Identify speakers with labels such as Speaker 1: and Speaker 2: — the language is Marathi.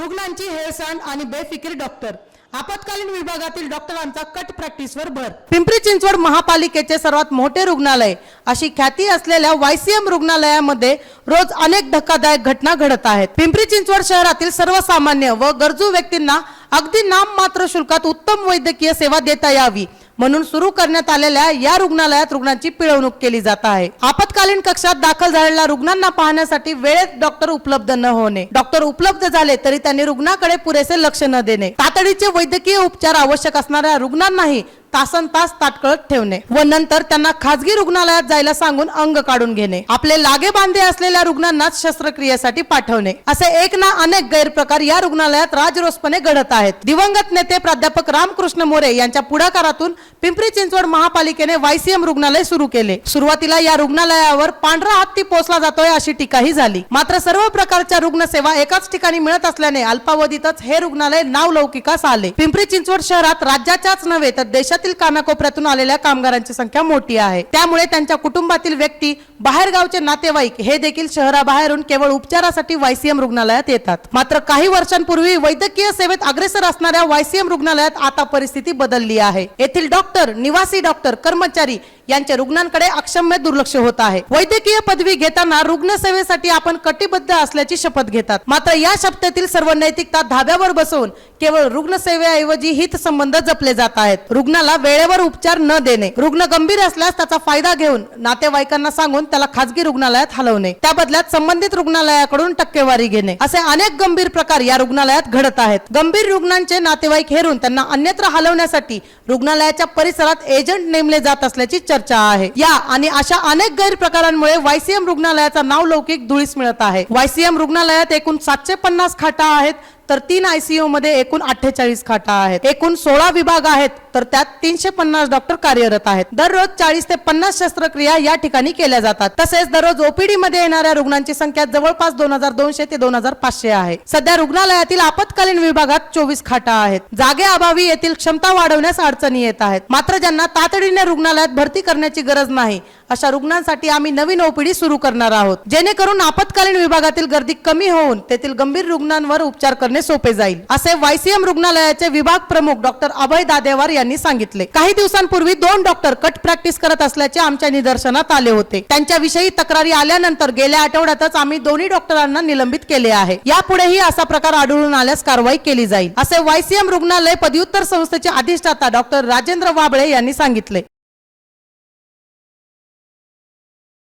Speaker 1: रुग्णांची हेळसांड आणि बेफिकीर डॉक्टर. आपत्कालीन विभागातील डॉक्टरांचा कट प्रॅक्टिसवर भर. पिंपरी चिंचवड महापालिकेचे सर्वात मोठे रुग्णालय. अशी ख्याती असलेल्या वायसीएम रुग्णालयामध्ये रोज अनेक धक्कादायक घटना घडत आहेत. पिंपरी चिंचवड शहरातील सर्वसामान्य व गरजू व्यक्तींना अगदी नाममात्र शुल्कात उत्तम वैद्यकीय सेवा देता यावी. म्हणून सुरू करण्यात आलेल्या या रुग्णालयात रुग्णांची पिळवणूक केली जात आहे. आपत्कालीन कक्षात दाखल झालेल्या रुग्णांना पाहण्यासाठी वेळेत डॉक्टर उपलब्ध न होणे. डॉक्टर उपलब्ध झाले तरी त्यांनी रुग्णाकडे पुरेसे लक्ष न देणे. तातडीचे वैद्यकीय उपचार आवश्यक असणाऱ्या रुग्णांनाही तासन तास ताटकळत ठेवणे व नंतर त्यांना खासगी रुग्णालयात जायला सांगून अंग काढून घेणे. आपले लागे बांधे असलेल्या रुग्णांनाच शस्त्रक्रियेसाठी पाठवणे. असे एक ना अनेक गैरप्रकार या रुग्णालयात राजरोसपणे घडत आहेत. दिवंगत नेते प्राध्यापक रामकृष्ण मोरे यांच्या पुढाकारातून पिंपरी चिंचवड महापालिकेने वायसीएम रुग्णालय सुरू केले. सुरुवातीला या रुग्णालयावर पांढरा हत्ती पोचला जातोय अशी टीकाही झाली. मात्र सर्व प्रकारच्या रुग्णसेवा एकाच ठिकाणी मिळत असल्याने अल्पावधीतच हे रुग्णालय नावलौकिकास आले. पिंपरी चिंचवड शहरात राज्याच्याच नव्हे तर देशात देशातील कानाकोपऱ्यातून आलेल्या कामगारांची संख्या मोठी आहे. त्यामुळे त्यांच्या कुटुंबातील व्यक्ती बाहेरगावचे नातेवाईक हे देखील शहराबाहेरून केवळ उपचारासाठी वायसीएम रुग्णालयात येतात. मात्र काही वर्षांपूर्वी वैद्यकीय सेवेत अग्रेसर असणाऱ्या वायसीएम रुग्णालयात आता परिस्थिती बदलली आहे. येथील डॉक्टर निवासी डॉक्टर कर्मचारी यांचे रुग्णांकडे अक्षम्य दुर्लक्ष होत आहे. वैद्यकीय पदवी घेताना रुग्णसेवेसाठी आपण कटिबद्ध असल्याची शपथ घेतात. मात्र या शपथेतील सर्व नैतिकता धाब्यावर बसवून केवळ रुग्णसेवेऐवजी हित संबंध जपले जात आहेत. रुग्णाला वेळेवर उपचार न देणे. रुग्ण गंभीर असल्यास त्याचा फायदा घेऊन नातेवाईकांना सांगून त्याला खासगी रुग्णालयात हलवणे. त्या बदल्यात संबंधित रुग्णालयाकडून टक्केवारी घेणे. असे अनेक गंभीर प्रकार या रुग्णालयात घडत आहेत. गंभीर रुग्णांचे नातेवाईक हेरून त्यांना अन्यत्र हलवण्यासाठी रुग्णालयाच्या परिसरात एजंट नेमले जात असल्याची चर्चा आहे. या आणि अशा अनेक गैरप्रकारांमुळे वायसीएम रुग्णालयाचा नावलौकिक धुळीस मिळत आहे. वायसीएम रुग्णालयात एकूण सातशे पन्नास खाटा आहेत. तर तीन आयसीयू मध्ये एकूण अठ्ठेचाळीस खाटा आहेत. एकूण सोळा विभाग आहेत तर त्यात तीनशे पन्नास डॉक्टर कार्यरत आहेत. दररोज चाळीस ते पन्नास शस्त्रक्रिया या ठिकाणी केल्या जातात. तसेच दररोज ओपीडी मध्ये येणाऱ्या रुग्णांची संख्या जवळपास दोन हजार दोनशे ते दोन हजार पाचशे आहे. सध्या रुग्णालयातील आपत्कालीन विभागात चोवीस खाटा आहेत. जागेअभावी येथील क्षमता वाढवण्यास अडचणी येत आहेत. मात्र ज्यांना तातडीने रुग्णालयात भरती करण्याची गरज नाही अशा रुग्णांसाठी आम्ही नवीन ओपीडी सुरू करणार आहोत. जेणेकरून आपत्कालीन विभागातील गर्दी कमी होऊन तेथील गंभीर रुग्णांवर उपचार करणे करणे सोपे जाईल असे वायसीएम रुग्णालयाचे विभाग प्रमुख डॉक्टर अभय दादेवार यांनी सांगितले. काही दिवसांपूर्वी दोन डॉक्टर कट प्रॅक्टिस करत असल्याचे आमच्या निदर्शनात आले होते. त्यांच्याविषयी तक्रारी आल्यानंतर गेल्या आठवड्यातच आम्ही दोन्ही डॉक्टरांना निलंबित केले आहे. यापुढेही असा प्रकार आढळून आल्यास कारवाई केली जाईल असे वायसीएम रुग्णालय पदव्युत्तर संस्थेचे अधिष्ठाता डॉक्टर राजेंद्र वाबळे यांनी सांगितले.